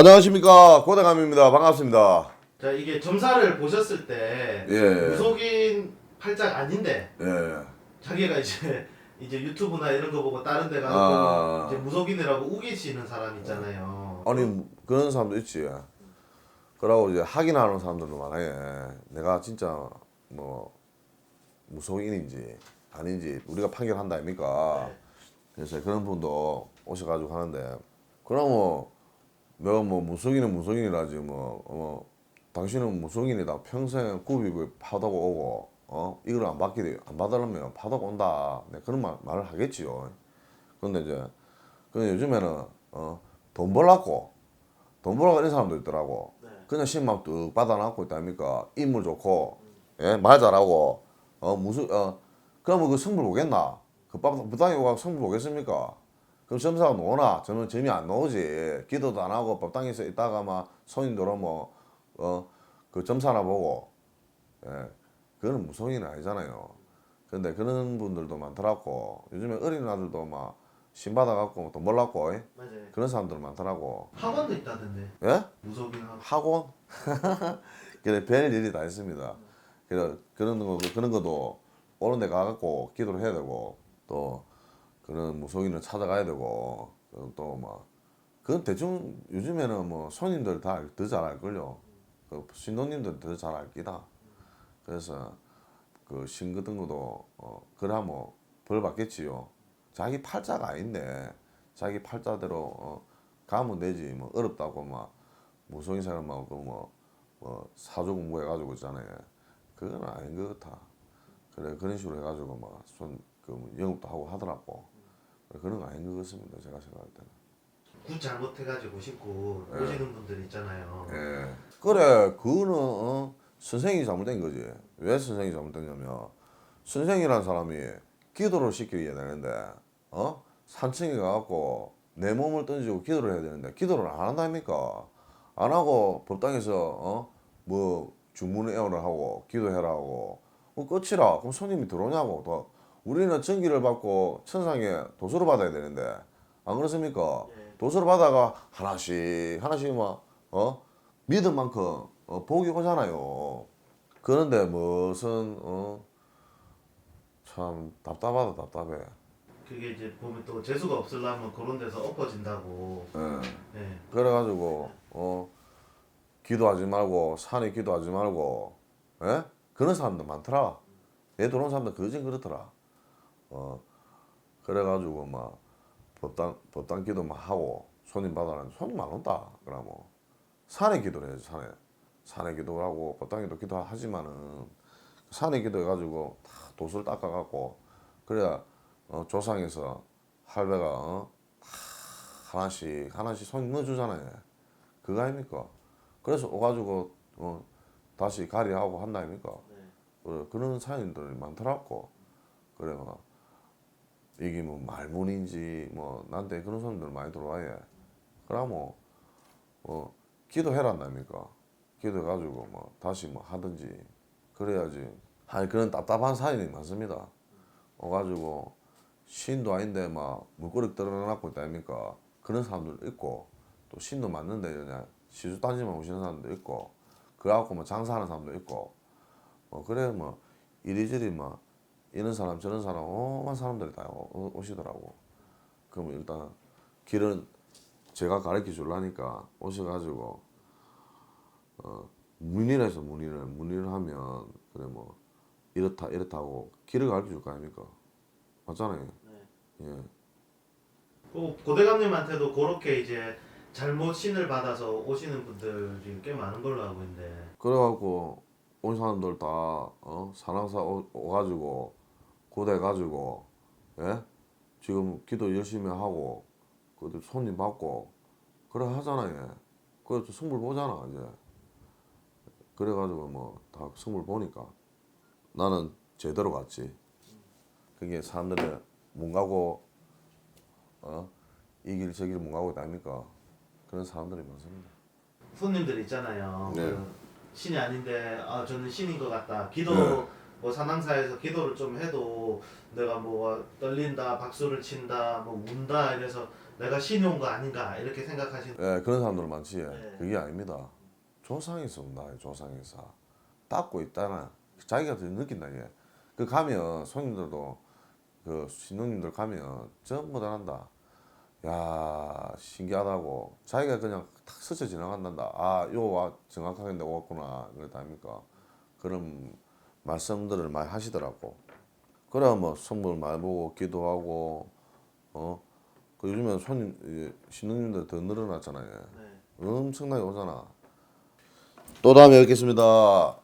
안녕하십니까 고대감입니다 반갑습니다 자 이게 점사를 보셨을 때 예. 무속인 팔짝 아닌데 예 자기가 이제 이제 유튜브나 이런 거 보고 다른 데 가서 아. 이제 무속인이라고 우기시는 사람 있잖아요. 아니 그런 사람도 있지 그러고 이제 확인하는 사람들도 많아요 내가 진짜 뭐 무속인인지 아닌지 우리가 판결한다 아닙니까 네. 그래서 그런 분도 오셔가지고 하는데 그러면 내가 뭐 무속인은 무속인이라지 뭐 어, 당신은 무속인이다. 평생 굽입을 파다고 오고 어? 이걸 안 받기 안 받으려면 파다고 온다. 내 그런 말, 말을 하겠지요. 근데 이제 그 요즘에는 어 돈 벌라고 돈 벌라고 이런 사람도 있더라고. 네. 그냥 10만 뚝 받아놨고 있다 아닙니까? 인물 좋고 예, 말 잘하고. 어 무슨 어 그러면 그 성불 보겠나? 그 법당에 오가 성불 보겠습니까 그럼 점사가 노나? 저는 점이 안 나오지. 기도도 안 하고 법당에서 있다가 막 손님들 오면 어그 점사나 보고. 예. 그거는 무속인은 아니잖아요. 근데 그런 분들도 많더라고. 요즘에 어린 아들도 막 신받아 갖고 돈 벌라고. 예? 맞아요. 그런 사람들 많더라고. 학원도 있다던데. 예? 무속인 학원. 학원? 그래 별 일이 다 있습니다. 그래 그런 거 그런 것도 오는 데 가갖고 기도를 해야 되고 또 그런 무속인을 찾아가야 되고 또막 그건 대충 요즘에는 뭐 손님들 다 더 잘 알걸요. 그 신도님들 더 잘 알기다. 그래서 그 신거 든 것도 어 그래 뭐벌 받겠지요. 자기 팔자가 아닌데 자기 팔자대로 어 가면 되지 뭐 어렵다고 막 무속인 사람하고 그뭐 뭐 사주 공부해가지고 있잖아요. 그건 아닌 것 같아. 그래 그런 식으로 해가지고 막손 그 영업도 하고 하더라고. 그런 거 아닌 것 같습니다. 제가 생각할 때는. 굿 잘못해가지고 신고 예. 오시는 분들 있잖아요. 예. 그래 그거는 어, 선생이 잘못된 거지. 왜 선생이 잘못됐냐면 선생이라는 사람이 기도를 시켜야 되는데 어 산청에 가갖고 내 몸을 던지고 기도를 해야 되는데 기도를 안 한다니까 안 하고 법당에서 어 뭐 주문 애원을 하고 기도해라 하고 뭐 끝이라 그럼 손님이 들어오냐고 또 우리는 전기를 받고 천상에 도수를 받아야 되는데 안 그렇습니까? 예. 도수를 받아가 하나씩 하나씩 막 어 믿은 만큼 어, 복이 오잖아요. 그런데 무슨 어, 참 답답하다 답답해. 그게 이제 보면 또 재수가 없으려면 그런 데서 엎어진다고. 예. 예. 그래가지고 어 기도하지 말고 산에 기도하지 말고 예? 그런 사람들 많더라. 내 들어온 사람들 그진 그렇더라. 어 그래가지고 막 법당 법당 기도만 하고 손님 받아라는 손님 안 온다. 그러면 산에 기도를 해야지 산에 산에 기도를 하고 법당 기도 기도하지만은 산에 기도해가지고 다 도수를 닦아갖고 그래야 어, 조상에서 할배가 어? 다 하나씩 하나씩 손 넣어주잖아요. 그거 아닙니까? 그래서 오가지고 어, 다시 가리하고 한다 아닙니까? 네. 그, 그런 사연들이 많더라고. 그래 막 이게 뭐 말문인지 뭐 나한테 그런 사람들 많이 들어와요. 그러면 뭐 기도해란다니까. 기도해가지고 뭐 다시 뭐 하든지 그래야지. 아니 그런 답답한 사연이 많습니다. 오가지고 신도 아닌데 막 물거리 떨어놓고 있다 아닙니까? 그런 사람들도 있고 또 신도 맞는데 그냥 시주 단지만 오시는 사람도 있고 그래갖고 뭐 장사하는 사람도 있고 뭐 그래 뭐 이리저리 뭐 이런 사람 저런 사람 오만 사람들이 다 오- 오시더라고. 그러면 일단 길은 제가 가르쳐 줄라니까 오셔가지고 어 문의를 해서 문의를 문의를 하면 그래 뭐 이렇다 이렇다고 길을 가르쳐 줄 거 아닙니까? 맞잖아요. 네. 예. 그 고대감님한테도 그렇게 이제 잘못 신을 받아서 오시는 분들이 꽤 많은 걸로 알고 있는데. 그래갖고 온 사람들 다 어? 사랑사 오, 오가지고 고대 가지고 예 지금 기도 열심히 하고 그들 손님 받고 그래 하잖아요. 그래서 승불 보잖아 이제. 그래가지고 뭐 다 승불 보니까 나는 제대로 갔지. 그게 사람들이 문 가고 어 이 길 저길문 가고 있다 아닙니까? 그런 사람들이 많습니다. 손님들 있잖아요. 네. 그 신이 아닌데 아 저는 신인 것 같다. 기도 네. 뭐 산항사에서 기도를 좀 해도 내가 뭐 떨린다 박수를 친다 뭐 운다 이래서 내가 신이 온 거 아닌가 이렇게 생각하시는 예, 그런 사람들 많지. 네. 그게 아닙니다. 조상에서 온다. 조상에서 닦고 있다나 자기가 더 느낀다 이게. 그 가면 손님들도 그 신우님들 가면 전부 다 한다. 야 신기하다고 자기가 그냥 탁 스쳐 지나간단다. 아 요와 정확하게 내가 왔구나 그랬다 아닙니까? 그런 말씀들을 많이 하시더라고. 그래 뭐 성물 많이 보고 기도하고 어. 그 요즘에 손님 이 신우님들 더 늘어났잖아요. 네. 엄청나게 오잖아. 또 다음에 뵙겠습니다.